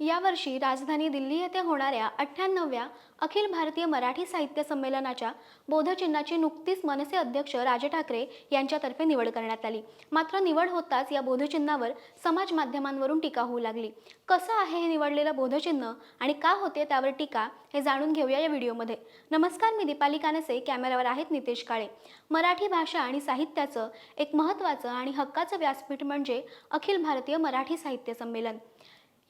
यावर्षी राजधानी दिल्ली येथे होणाऱ्या अठ्ठ्याण्णव्या अखिल भारतीय मराठी साहित्य संमेलनाच्या बोधचिन्हाची नुकतीच मनसे अध्यक्ष राज ठाकरे यांच्यातर्फे निवड करण्यात आली. मात्र निवड होताच या बोधचिन्हावर समाज माध्यमांवरून टीका होऊ लागली. कसं आहे हे निवडलेलं बोधचिन्ह आणि का होते त्यावर टीका हे जाणून घेऊया या व्हिडिओमध्ये. नमस्कार मी दीपाली कानसे कॅमेऱ्यावर आहेत नितेश काळे. मराठी भाषा आणि साहित्याचं एक महत्त्वाचं आणि हक्काचं व्यासपीठ म्हणजे अखिल भारतीय मराठी साहित्य संमेलन.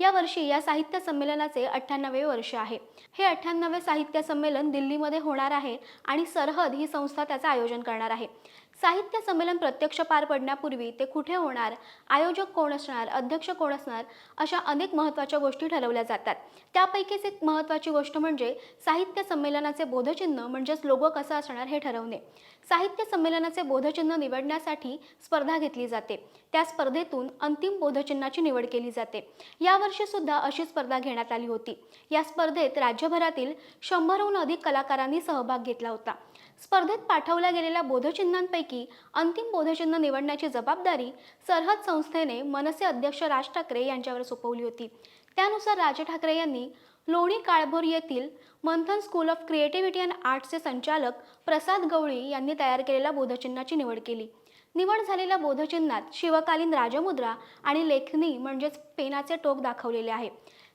या वर्षी या साहित्य संमेलनाचे अठ्ठ्याण्णवे वर्ष आहे. हे अठ्ठ्याण्णवे साहित्य संमेलन दिल्लीमध्ये होणार आहे आणि सरहद ही संस्था त्याचं आयोजन करणार आहे. साहित्य संमेलन प्रत्यक्ष पार पडण्यापूर्वी ते कुठे होणार? आयोजक कोण असणार? अध्यक्ष कोण असणार? अशा अनेक महत्त्वाच्या गोष्टी ठरवल्या जातात. त्यापैकीच एक महत्त्वाची गोष्ट म्हणजे साहित्य संमेलनाचे बोधचिन्ह म्हणजेच लोगो कसं असणार हे ठरवणे. साहित्य संमेलनाचे बोधचिन्ह निवडण्यासाठी स्पर्धा घेतली जाते. त्या स्पर्धेतून अंतिम बोधचिन्हाची निवड केली जाते. यावर्षी सुद्धा अशी स्पर्धा घेण्यात आली होती. या स्पर्धेत राज्यभरातील शंभरहून अधिक कलाकारांनी सहभाग घेतला होता. स्पर्धेत पाठवल्या गेलेल्या बोधचिन्हांपैकी अंतिम बोधचिन्ह निवडण्याची जबाबदारी सरहद संस्थेने मनसे अध्यक्ष राज ठाकरे यांच्यावर सोपवली होती. त्यानुसार राज ठाकरे यांनी लोणी काळभोर येथील Manthan school of creativity and आर्ट्सचे संचालक प्रसाद गवळी यांनी तयार केलेल्या बोधचिन्हाची निवड केली. निवड झालेल्या बोधचिन्हात शिवकालीन राजमुद्रा आणि लेखणी म्हणजेच पेनाचे टोक दाखवलेले आहे.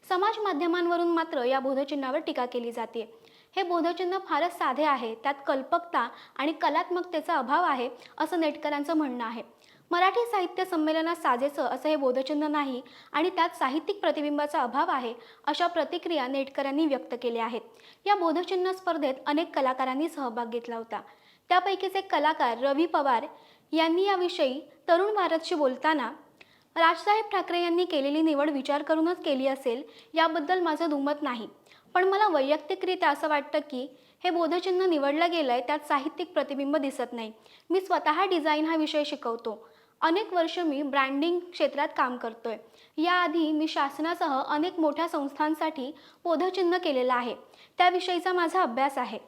समाज माध्यमांवरून मात्र या बोधचिन्हावर टीका केली जाते. हे बोधचिन्ह फारच साधे आहे. त्यात कल्पकता आणि कलात्मकतेचा अभाव आहे असं नेटकरांचं म्हणणं आहे. मराठी साहित्य संमेलनात साजेचं असं हे बोधचिन्ह नाही आणि त्यात साहित्यिक प्रतिबिंबाचा अभाव आहे अशा प्रतिक्रिया नेटकरांनी व्यक्त केल्या आहेत. या बोधचिन्ह स्पर्धेत अनेक कलाकारांनी सहभाग घेतला होता. त्यापैकीच एक कलाकार रवी पवार यांनी याविषयी तरुण भारतशी बोलताना राजसाहेब ठाकरे यांनी केलेली निवड विचार करूनच केली असेल याबद्दल माझं दुमत नाही. पण मला वैयक्तिकरित्या असं वाटतं की हे बोधचिन्ह निवडलं गेलं आहे त्यात साहित्यिक प्रतिबिंब दिसत नाही. मी स्वतः डिझाईन हा विषय शिकवतो. अनेक वर्ष मी ब्रँडिंग क्षेत्रात काम करतोय. याआधी मी शासनासह अनेक मोठ्या संस्थांसाठी बोधचिन्ह केलेलं आहे. त्याविषयीचा माझा अभ्यास आहे.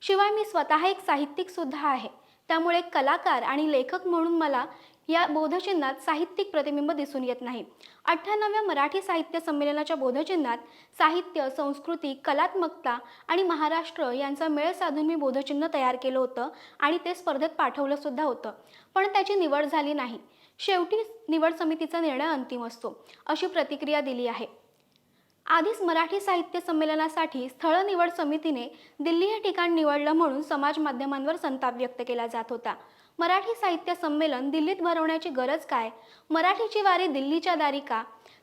शिवाय मी स्वतः एक साहित्यिकसुद्धा आहे. त्यामुळे एक कलाकार आणि लेखक म्हणून मला या बोधचिन्हात साहित्यिक प्रतिबिंब दिसून येत नाही. अठ्ठ्याण्णव्या मराठी साहित्य संमेलनाच्या बोधचिन्हात साहित्य संस्कृती कलात्मकता आणि महाराष्ट्र यांचा मेळ साधून मी बोधचिन्ह तयार केलं होतं आणि ते स्पर्धेत पाठवलं सुद्धा होतं. पण त्याची निवड झाली नाही. शेवटी निवड समितीचा निर्णय अंतिम असतो अशी प्रतिक्रिया दिली आहे. आधीच मराठी साहित्य संमेलनासाठी स्थळ निवड समितीने दिल्ली हे ठिकाण निवडलं म्हणून समाज माध्यमांवर संताप व्यक्त केला जात होता. मराठी साहित्य संमेलन दिल्लीत भरवण्याची गरज काय? मराठीची वारी दिल्लीच्या दारी का?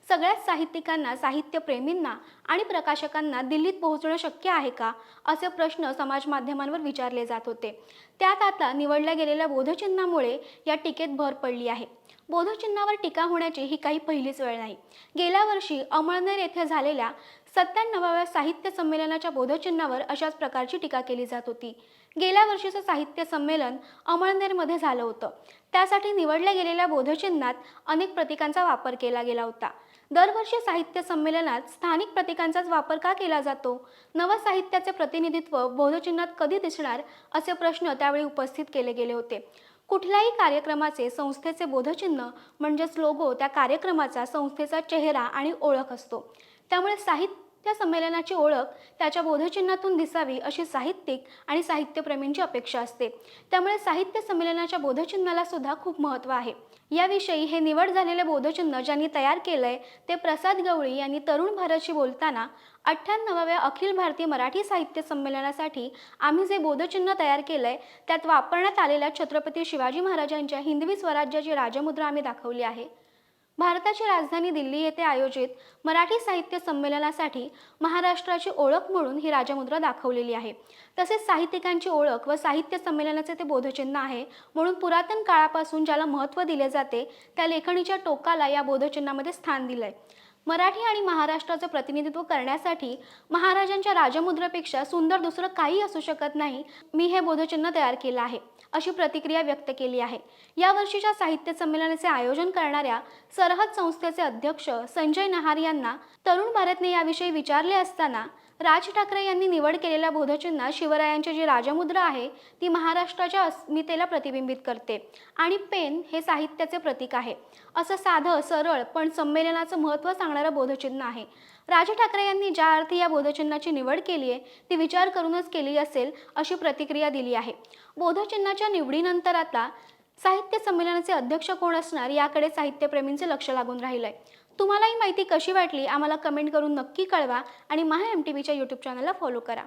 सगळ्याच साहित्यिकांना साहित्यप्रेमींना आणि प्रकाशकांना दिल्लीत पोहोचणं शक्य आहे का? असे प्रश्न समाज माध्यमांवर विचारले जात होते. त्यात आता निवडल्या गेलेल्या बोधचिन्हामुळे या टीकेत भर पडली आहे. बोधचिन्हावर टीका होण्याची ही काही पहिलीच वेळ नाही. गेल्या वर्षी अमळनेर येथे झालेल्या सत्त्याण्णवाव्या साहित्य संमेलनाच्या बोधचिन्हावर अशाच प्रकारची टीका केली जात होती. गेल्या वर्षीचं साहित्य संमेलन अमळनेरमध्ये झालं होतं. त्यासाठी निवडल्या गेलेल्या बोधचिन्हात अनेक प्रतिकांचा वापर केला गेला होता. दरवर्षी साहित्य संमेलनात स्थानिक प्रतिकांचाच वापर का केला जातो? नवसाहित्याचे प्रतिनिधित्व बोधचिन्हात कधी दिसणार असे प्रश्न त्यावेळी उपस्थित केले गेले होते. कुठल्याही कार्यक्रमाचे संस्थेचे बोधचिन्ह म्हणजेच लोगो त्या कार्यक्रमाचा संस्थेचा चेहरा आणि ओळख असतो. त्यामुळे साहित्य त्या संमेलनाची ओळख त्याच्या बोधचिन्हातून दिसावी अशी साहित्यिक आणि साहित्यप्रेमींची अपेक्षा असते. त्यामुळे साहित्य संमेलनाच्या बोधचिन्हाला सुद्धा खूप महत्त्व आहे. याविषयी हे निवड झालेले बोधचिन्ह ज्यांनी तयार केलंय ते प्रसाद गवळी यांनी तरुण भारतशी बोलताना अठ्ठ्याण्णवाव्या अखिल भारतीय मराठी साहित्य संमेलनासाठी आम्ही जे बोधचिन्ह तयार केलंय त्यात वापरण्यात आलेल्या छत्रपती शिवाजी महाराजांच्या हिंदवी स्वराज्याची राजमुद्रा आम्ही दाखवली आहे. भारताची राजधानी दिल्ली येथे आयोजित मराठी साहित्य संमेलनासाठी महाराष्ट्राची ओळख म्हणून ही राजमुद्रा दाखवलेली आहे. तसेच साहित्यिकांची ओळख व साहित्य संमेलनाचे ते बोधचिन्ह आहे म्हणून पुरातन काळापासून ज्याला महत्त्व दिले जाते त्या लेखणीच्या टोकाला या बोधचिन्हामध्ये स्थान दिलं आहे मराठी आणि महाराष्ट्राचं प्रतिनिधित्व करण्यासाठी महाराजांच्या राजमुद्रेपेक्षा सुंदर दुसरं काही असू शकत नाही. मी हे बोधचिन्ह तयार केलं आहे अशी प्रतिक्रिया व्यक्त केली आहे. यावर्षीच्या साहित्य संमेलनाचे आयोजन करणाऱ्या सरहद संस्थेचे अध्यक्ष संजय नहार यांना तरुण भारतने याविषयी विचारले असताना राज ठाकरे यांनी निवड केलेल्या बोधचिन्हात शिवरायांची जी राजमुद्रा आहे ती महाराष्ट्राच्या अस्मितेला प्रतिबिंबित करते. आणि पेन हे साहित्याचे प्रतीक आहे. असं साधं सरळ पण संमेलनाचं महत्त्व सांगणारं बोधचिन्ह आहे. राज ठाकरे यांनी ज्या अर्थी या बोधचिन्हाची निवड केली आहे ती विचार करूनच केली असेल अशी प्रतिक्रिया दिली आहे. बोधचिन्हाच्या निवडीनंतर आता साहित्य संमेलनाचे अध्यक्ष कोण असणार याकडे साहित्यप्रेमींचे लक्ष लागून राहिलं आहे तुम्हाला ही माहिती कशी वाटली आम्हाला कमेंट करून नक्की कळवा आणि महा एम टी व्हीच्या यूट्यूब चॅनलला फॉलो करा.